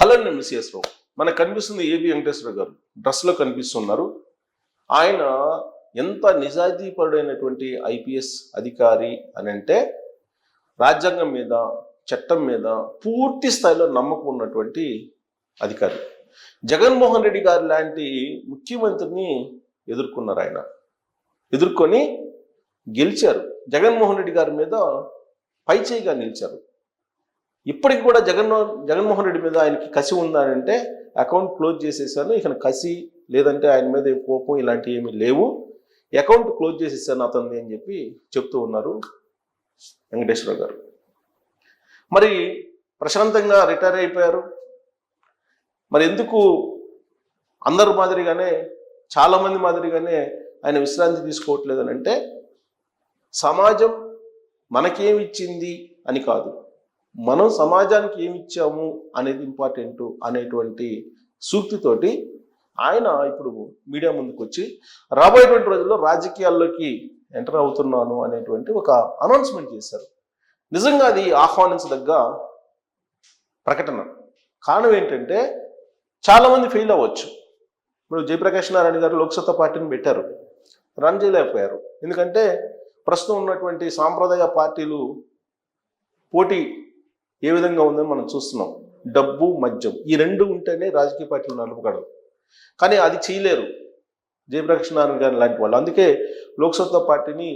Hello నేను మిస్ఎస్ రావు. మనకు కనిపిస్తుంది ఏబి వెంకటేశ్వర గారు. డ్రెస్లో కనిపిస్తున్నారు. ఆయన ఎంత నిజాయితీపరుడైనటువంటి ఐపీఎస్ అధికారి అని అంటే రాజ్యాంగం మీద చట్టం మీద పూర్తి స్థాయిలో నమ్మకం ఉన్నటువంటి అధికారి. జగన్మోహన్ రెడ్డి గారు లాంటి ముఖ్యమంత్రిని ఎదుర్కొన్నారు ఆయన. ఎదుర్కొని గెలిచారు. జగన్మోహన్ రెడ్డి గారి మీద పైచేయిగా నిలిచారు. ఇప్పటికి కూడా జగన్ జగన్మోహన్ రెడ్డి మీద ఆయనకి కసి ఉందా అంటే అకౌంట్ క్లోజ్ చేసేసాను. ఇక కసి లేదంటే ఆయన మీద కోపం ఇలాంటివి ఏమీ లేవు. అకౌంట్ క్లోజ్ చేసేసాను అతన్ని అని చెప్పి చెప్తూ ఉన్నారు వెంకటేశ్వర గారు. మరి ప్రశాంతంగా రిటైర్ అయిపోయారు. మరి ఎందుకు అందరు మాదిరిగానే చాలామంది మాదిరిగానే ఆయన విశ్రాంతి తీసుకోవట్లేదు అంటే సమాజం మనకేమిచ్చింది అని కాదు. మనం సమాజానికి ఏమి ఇచ్చాము అనేది ఇంపార్టెంట్ అనేటువంటి సూక్తితోటి ఆయన ఇప్పుడు మీడియా ముందుకు వచ్చి రాబోయేటువంటి రోజుల్లో రాజకీయాల్లోకి ఎంటర్ అవుతున్నాను అనేటువంటి ఒక అనౌన్స్మెంట్ చేశారు. నిజంగా అది ఆహ్వానించదగ్గ ప్రకటన. కారణం ఏంటంటే చాలామంది ఫెయిల్ అవ్వచ్చు. ఇప్పుడు జయప్రకాష్ నారాయణ గారు లోక్సత్తా పార్టీని పెట్టారు. రన్ చేయలేకపోయారు. ఎందుకంటే ప్రస్తుతం ఉన్నటువంటి సాంప్రదాయ పార్టీలు పోటీ ఏ విధంగా ఉందని మనం చూస్తున్నాం. డబ్బు మద్యం ఈ రెండు ఉంటేనే రాజకీయ పార్టీలు నడపగలరు కానీ అది చేయలేరు. జయప్రకాష్ నారాయణ గారు లాంటి వాళ్ళు. అందుకే లోక్సత్తా పార్టీని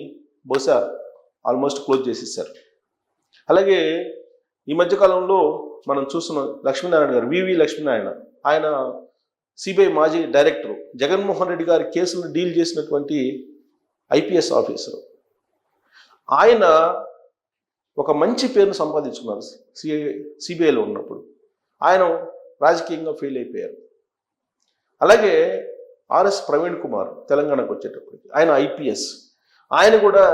బహుశా ఆల్మోస్ట్ క్లోజ్ చేసేసారు. అలాగే ఈ మధ్యకాలంలో మనం చూస్తున్న లక్ష్మీనారాయణ గారు వివి లక్ష్మీనారాయణ. ఆయన సిబిఐ మాజీ డైరెక్టర్. జగన్మోహన్ రెడ్డి గారి కేసును డీల్ చేసినటువంటి ఐపీఎస్ ఆఫీసర్. ఆయన ఒక మంచి పేరును సంపాదించుకున్నారు సిఐ సిబిఐలో ఉన్నప్పుడు. ఆయన రాజకీయంగా ఫెయిల్ అయిపోయారు. అలాగే ఆర్ఎస్ ప్రవీణ్ కుమార్ తెలంగాణకు వచ్చేటప్పటికి ఆయన ఐపీఎస్. ఆయన కూడా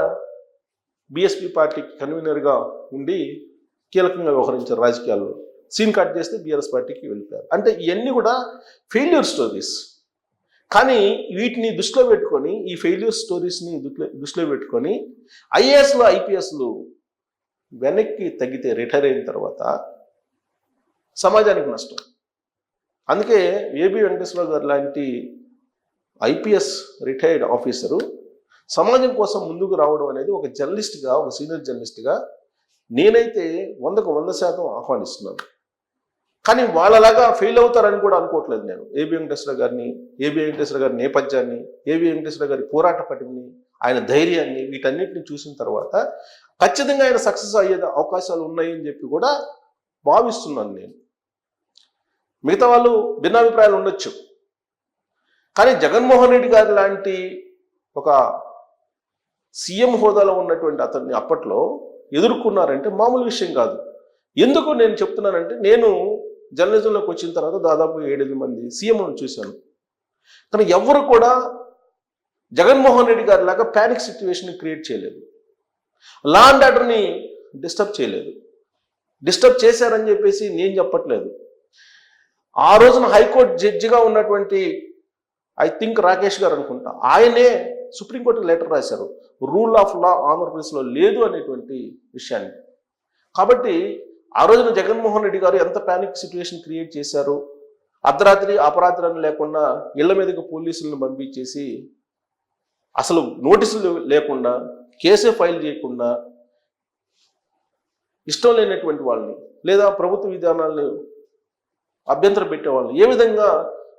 బీఎస్పీ పార్టీకి కన్వీనర్గా ఉండి కీలకంగా వ్యవహరించారు రాజకీయాల్లో. సీన్ కట్ చేస్తే బీఆర్ఎస్ పార్టీకి వెళ్ళిపోయారు. అంటే ఇవన్నీ కూడా ఫెయిల్యూర్ స్టోరీస్ కానీ వీటిని దృష్టిలో పెట్టుకొని ఈ ఫెయిల్యూర్ స్టోరీస్ని దృష్టిలో పెట్టుకొని ఐఏఎస్లు ఐపీఎస్లు వెనక్కి తగ్గితే రిటైర్ అయిన తర్వాత సమాజానికి నష్టం. అందుకే ఏబి వెంకటేశ్వర గారు లాంటి ఐపీఎస్ రిటైర్డ్ ఆఫీసరు సమాజం కోసం ముందుకు రావడం అనేది ఒక జర్నలిస్ట్గా ఒక సీనియర్ జర్నలిస్ట్గా నేనైతే వందకు వంద శాతం ఆహ్వానిస్తున్నాను. కానీ వాళ్ళలాగా ఫెయిల్ అవుతారని కూడా అనుకోవట్లేదు నేను. ఏబి వెంకటేశ్వర గారిని ఏబి వెంకటేశ్వర గారి నేపథ్యాన్ని ఏబి వెంకటేశ్వర గారి పోరాట పటిని ఆయన ధైర్యాన్ని వీటన్నిటిని చూసిన తర్వాత ఖచ్చితంగా ఆయన సక్సెస్ అయ్యే అవకాశాలు ఉన్నాయని చెప్పి కూడా భావిస్తున్నాను నేను. మిగతా వాళ్ళు భిన్నాభిప్రాయాలు ఉండొచ్చు. కానీ జగన్మోహన్ రెడ్డి గారి లాంటి ఒక సీఎం హోదాలో ఉన్నటువంటి అతన్ని అప్పట్లో ఎదుర్కొన్నారంటే మామూలు విషయం కాదు. ఎందుకు నేను చెప్తున్నానంటే నేను జర్నలిజంలోకి వచ్చిన తర్వాత దాదాపు ఏడెనిమిది మంది సీఎంలను చూశాను. కానీ ఎవరు కూడా జగన్మోహన్ రెడ్డి గారి లాగా ప్యానిక్ సిచ్యువేషన్ క్రియేట్ చేయలేదు. లా అండ్ ఆర్డర్ని డిస్టర్బ్ చేయలేదు. డిస్టర్బ్ చేశారని చెప్పేసి నేను చెప్పట్లేదు. ఆ రోజున హైకోర్టు జడ్జిగా ఉన్నటువంటి ఐ థింక్ రాకేష్ గారు అనుకుంటా ఆయనే సుప్రీంకోర్టు లెటర్ రాశారు. రూల్ ఆఫ్ లా ఆంధ్రప్రదేశ్లో లేదు అనేటువంటి విషయాన్ని. కాబట్టి ఆ రోజున జగన్మోహన్ రెడ్డి గారు ఎంత ప్యానిక్ సిచ్యువేషన్ క్రియేట్ చేశారు? అర్ధరాత్రి అపరాత్రి అని లేకుండా ఇళ్ళ మీదకి పోలీసులను పంపించేసి అసలు నోటీసులు లేకుండా కేసే ఫైల్ చేయకుండా ఇష్టం లేనటువంటి వాళ్ళని లేదా ప్రభుత్వ విధానాలను అభ్యంతరం పెట్టే వాళ్ళని ఏ విధంగా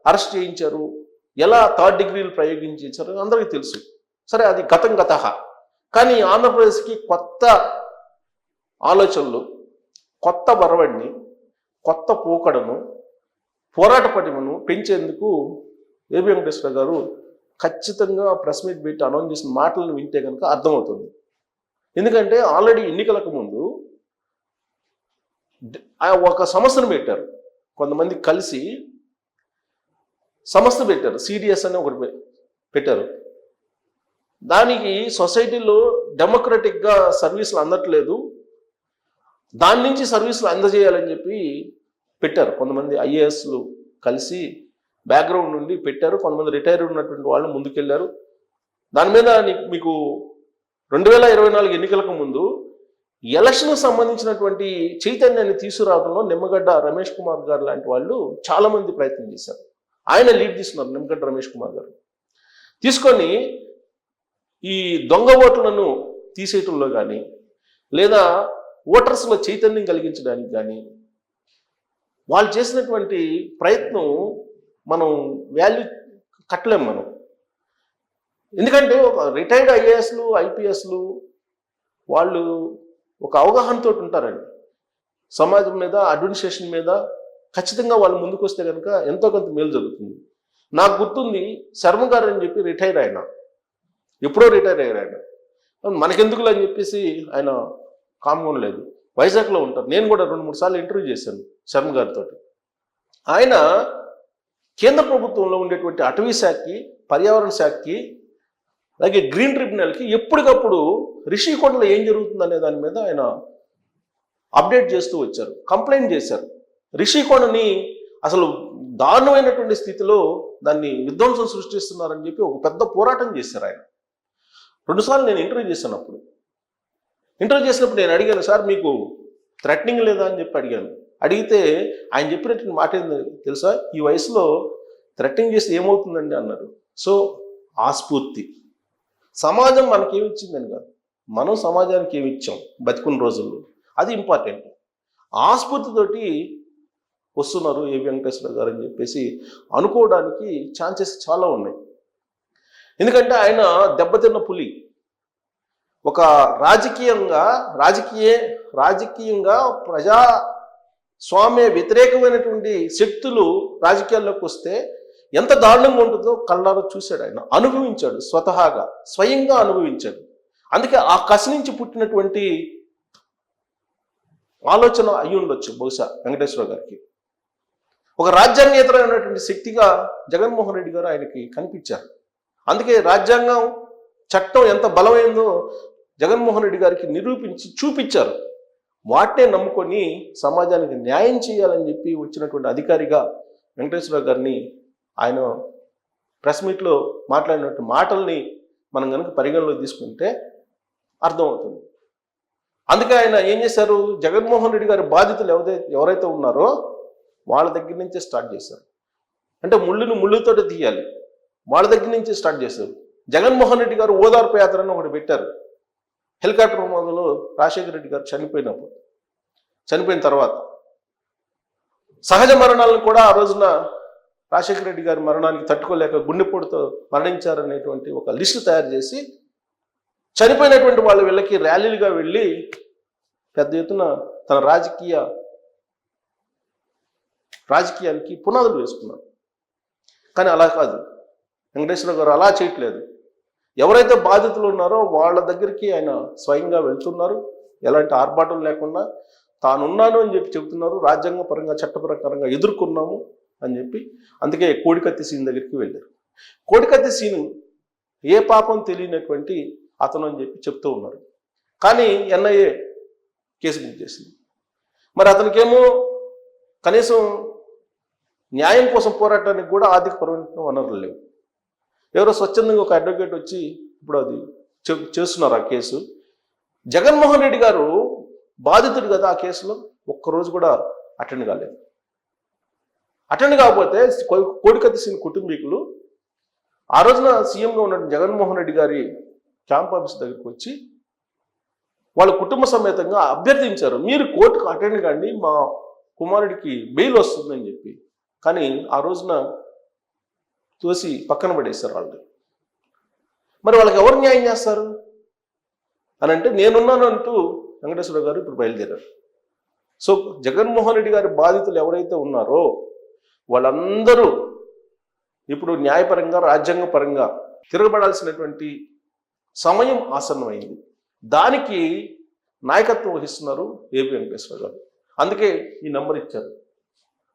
అరెస్ట్ చేయించారు? ఎలా థర్డ్ డిగ్రీలు ప్రయోగించారు అందరికీ తెలుసు. సరే అది గతం గత. కానీ ఆంధ్రప్రదేశ్కి కొత్త ఆలోచనలు కొత్త బరవడిని కొత్త పోకడను పోరాట పటిమను పెంచేందుకు ఏబి వెంకటేశ్వర గారు ఖచ్చితంగా ప్రెస్ మీట్ పెట్టి అనౌన్స్ చేసిన మాటలను వింటే కనుక అర్థమవుతుంది. ఎందుకంటే ఆల్రెడీ ఎన్నికలకు ముందు ఒక సంస్థను పెట్టారు. కొంతమంది కలిసి సంస్థ పెట్టారు. సిడిఎస్ అని ఒకటి పెట్టారు. దానికి సొసైటీలో డెమోక్రటిక్గా సర్వీసులు అందట్లేదు. దాని నుంచి సర్వీసులు అందజేయాలని చెప్పి పెట్టారు. కొంతమంది ఐఏఎస్లు కలిసి బ్యాక్గ్రౌండ్ నుండి పెట్టారు. కొంతమంది రిటైర్ ఉన్నటువంటి వాళ్ళు ముందుకెళ్ళారు. దాని మీద మీకు రెండు వేల ఇరవై నాలుగు ఎన్నికలకు ముందు ఎలక్షన్కు సంబంధించినటువంటి చైతన్యాన్ని తీసుకురావడంలో నిమ్మగడ్డ రమేష్ కుమార్ గారు లాంటి వాళ్ళు చాలా మంది ప్రయత్నం చేశారు. ఆయన లీడ్ తీసుకున్నారు నిమ్మగడ్డ రమేష్ కుమార్ గారు. తీసుకొని ఈ దొంగ ఓట్లను తీసేయటంలో కానీ లేదా ఓటర్స్లో చైతన్యం కలిగించడానికి కానీ వాళ్ళు చేసినటువంటి ప్రయత్నం మనం వాల్యూ కట్టలేము మనం. ఎందుకంటే ఒక రిటైర్డ్ ఐఏఎస్లు ఐపీఎస్లు వాళ్ళు ఒక అవగాహనతో ఉంటారండి. సమాజం మీద అడ్మినిస్ట్రేషన్ మీద ఖచ్చితంగా వాళ్ళు ముందుకు వస్తే కనుక ఎంతో కొంత మేలు జరుగుతుంది. నాకు గుర్తుంది శర్మ గారు అని చెప్పి రిటైర్ ఆయన. ఎప్పుడో రిటైర్ అయ్యారు ఆయన. మనకెందుకులే అని చెప్పేసి ఆయన కామ్గా లేదు. వైజాగ్లో ఉంటారు. నేను కూడా రెండు మూడు సార్లు ఇంటర్వ్యూ చేశాను శర్మ గారితో ఆయన కేంద్ర ప్రభుత్వంలో ఉండేటువంటి అటవీ శాఖకి పర్యావరణ శాఖకి అలాగే గ్రీన్ ట్రిబ్యునల్కి ఎప్పటికప్పుడు రిషికొండలో ఏం జరుగుతుంది అనే దాని మీద ఆయన అప్డేట్ చేస్తూ వచ్చారు కంప్లైంట్ చేశారు. రిషికొండని అసలు దారుణమైనటువంటి స్థితిలో దాన్ని విధ్వంసం సృష్టిస్తున్నారని చెప్పి ఒక పెద్ద పోరాటం చేశారు ఆయన. రెండుసార్లు నేను ఇంటర్వ్యూ చేశాను అప్పుడు ఇంటర్వ్యూ చేసినప్పుడు నేను అడిగాను సార్ మీకు థ్రెటనింగ్ లేదా? అని చెప్పి అడిగాను. అడిగితే ఆయన చెప్పినటువంటి మాట ఏంది తెలుసా? ఈ వయసులో థ్రెటనింగ్ చేస్తే ఏమవుతుందండి అన్నారు సో ఆ స్ఫూర్తి సమాజం మనకి ఏమి ఇచ్చిందని కాదు. మనం సమాజానికి ఏమి ఇచ్చాం బతికున్న రోజుల్లో? అది ఇంపార్టెంట్. ఆ స్ఫూర్తితోటి వస్తున్నారు ఏ వెంకటేశ్వర గారు అని చెప్పేసి అనుకోవడానికి ఛాన్సెస్ చాలా ఉన్నాయి. ఎందుకంటే ఆయన దెబ్బతిన్న పులి. ఒక రాజకీయంగా రాజకీయ రాజకీయంగా ప్రజా స్వామి వ్యతిరేకమైనటువంటి శక్తులు రాజకీయాల్లోకి వస్తే ఎంత దారుణంగా ఉంటుందో కళ్ళారా చూశాడు ఆయన. అనుభవించాడు స్వతహాగా స్వయంగా అనుభవించాడు. అందుకే ఆ కసి నుంచి పుట్టినటువంటి ఆలోచన అయి ఉండొచ్చు బహుశా వెంకటేశ్వర గారికి. ఒక రాజ్యాంగేతరమైనటువంటి శక్తిగా జగన్మోహన్ రెడ్డి గారు ఆయనకి కనిపించారు. అందుకే రాజ్యాంగం చట్టం ఎంత బలమైందో జగన్మోహన్ రెడ్డి గారికి నిరూపించి చూపించారు. వాటినే నమ్ముకొని సమాజానికి న్యాయం చేయాలని చెప్పి వచ్చినటువంటి అధికారిగా వెంకటేశ్వర గారిని ఆయన ప్రెస్ మీట్లో మాట్లాడినటువంటి మాటల్ని మనం కనుక పరిగణలో తీసుకుంటే అర్థమవుతుంది. అందుకే ఆయన ఏం చేశారు? జగన్మోహన్ రెడ్డి గారి బాధితులు ఎవరైతే ఎవరైతే ఉన్నారో వాళ్ళ దగ్గర నుంచే స్టార్ట్ చేశారు. అంటే ముళ్ళుని ముళ్ళుతోటి తీయాలి. వాళ్ళ దగ్గర నుంచే స్టార్ట్ చేశారు. జగన్మోహన్ రెడ్డి గారు ఓదార్పు యాత్ర అని ఒకటి పెట్టారు. హెలికాప్టర్ ప్రమాదంలో రాజశేఖర రెడ్డి గారు చనిపోయినప్పుడు చనిపోయిన తర్వాత సహజ మరణాలను కూడా ఆ రోజున రాజశేఖర రెడ్డి గారి మరణానికి తట్టుకోలేక గుండెపోటుతో మరణించారనేటువంటి ఒక లిస్టు తయారు చేసి చనిపోయినటువంటి వాళ్ళ వీళ్ళకి ర్యాలీలుగా వెళ్ళి పెద్ద ఎత్తున తన రాజకీయ రాజకీయానికి పునాదులు వేసుకున్నారు. కానీ అలా కాదు. వెంకటేశ్వర గారు అలా చేయట్లేదు. ఎవరైతే బాధితులు ఉన్నారో వాళ్ళ దగ్గరికి ఆయన స్వయంగా వెళ్తున్నారు. ఎలాంటి ఆర్భాటం లేకుండా తానున్నాను అని చెప్పి చెబుతున్నారు. రాజ్యాంగ పరంగా చట్టప్రకారంగా ఎదుర్కొన్నాము అని చెప్పి అందుకే కోడికత్తి సీన్ దగ్గరికి వెళ్ళారు. కోడికత్తి సీను ఏ పాపం తెలియనటువంటి అతను అని చెప్పి చెప్తూ ఉన్నారు. కానీ ఎన్ఐఏ కేసు బుక్ చేసింది. మరి అతనికేమో కనీసం న్యాయం కోసం పోరాటానికి కూడా ఆర్థికపరమైన వనరులు లేవు. ఎవరో స్వచ్ఛందంగా ఒక అడ్వకేట్ వచ్చి ఇప్పుడు అది చేస్తున్నారు ఆ కేసు. జగన్మోహన్ రెడ్డి గారు బాధితుడు కదా ఆ కేసులో ఒక్కరోజు కూడా అటెండ్ కాలేదు. అటెండ్ కాకపోతే కో- కోడికత్తి సింగ్ కుటుంబీకులు ఆ రోజున సీఎంగా ఉన్న జగన్మోహన్ రెడ్డి గారి క్యాంప్ ఆఫీస్ దగ్గరికి వచ్చి వాళ్ళ కుటుంబ సమేతంగా అభ్యర్థించారు. మీరు కోర్టుకు అటెండ్ కండి మా కుమారుడికి బెయిల్ వస్తుందని చెప్పి. కానీ ఆ రోజున తోసి పక్కన పడేశారు వాళ్ళు మరి వాళ్ళకి ఎవరు న్యాయం చేస్తారు? అని అంటే నేనున్నాను అంటూ వెంకటేశ్వర గారు ఇప్పుడు బయలుదేరారు. సో జగన్మోహన్ రెడ్డి గారి బాధితులు ఎవరైతే ఉన్నారో వాళ్ళందరూ ఇప్పుడు న్యాయపరంగా రాజ్యాంగపరంగా తిరగబడాల్సినటువంటి సమయం ఆసన్నమైంది. దానికి నాయకత్వం వహిస్తున్నారు ఏపీ వెంకటేశ్వర గారు. అందుకే ఈ నంబర్ ఇచ్చారు.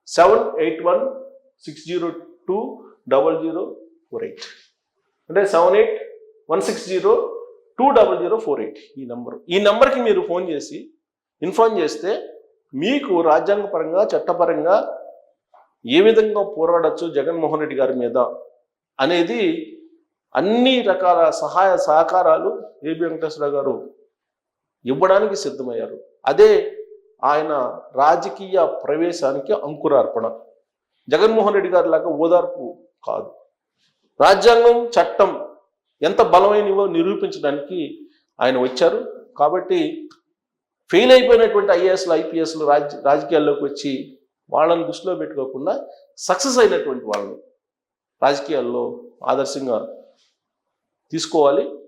Seven eight one six zero two double zero four eight అంటే seven eight one six zero two double zero four eight ఈ నెంబరు ఈ నెంబర్కి మీరు ఫోన్ చేసి ఇన్ఫార్మ్ చేస్తే మీకు రాజ్యాంగపరంగా చట్టపరంగా ఏ విధంగా పోరాడచ్చు జగన్మోహన్ రెడ్డి గారి మీద అనేది అన్ని రకాల సహాయ సహకారాలు ఏబి వెంకటేశ్వర గారు ఇవ్వడానికి సిద్ధమయ్యారు. అదే ఆయన రాజకీయ ప్రవేశానికి అంకురార్పణ. జగన్మోహన్ రెడ్డి గారి లాగా ఓదార్పు కాదు. రాజ్యాంగం చట్టం ఎంత బలమైనవో నిరూపించడానికి ఆయన వచ్చారు. కాబట్టి ఫెయిల్ అయిపోయినటువంటి ఐఏఎస్లు ఐపీఎస్లు రాజ రాజకీయాల్లోకి వచ్చి వాళ్ళని దృష్టిలో పెట్టుకోకుండా సక్సెస్ అయినటువంటి వాళ్ళని రాజకీయాల్లో ఆదర్శంగా తీసుకోవాలి.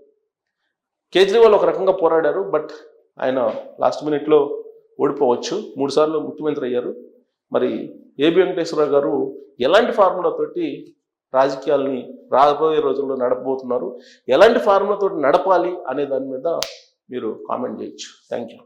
కేజ్రీవాల్ ఒక రకంగా పోరాడారు బట్ ఆయన లాస్ట్ మినిట్లో ఓడిపోవచ్చు. మూడుసార్లు ముఖ్యమంత్రి అయ్యారు. మరి ఏబి వెంకటేశ్వరరావు గారు ఎలాంటి ఫార్ములా తోటి రాజకీయాల్ని రాబోయే రోజుల్లో నడపబోతున్నారు. ఎలాంటి ఫార్ములా తోటి నడపాలి అనే దాని మీద మీరు కామెంట్ చేయొచ్చు. Thank you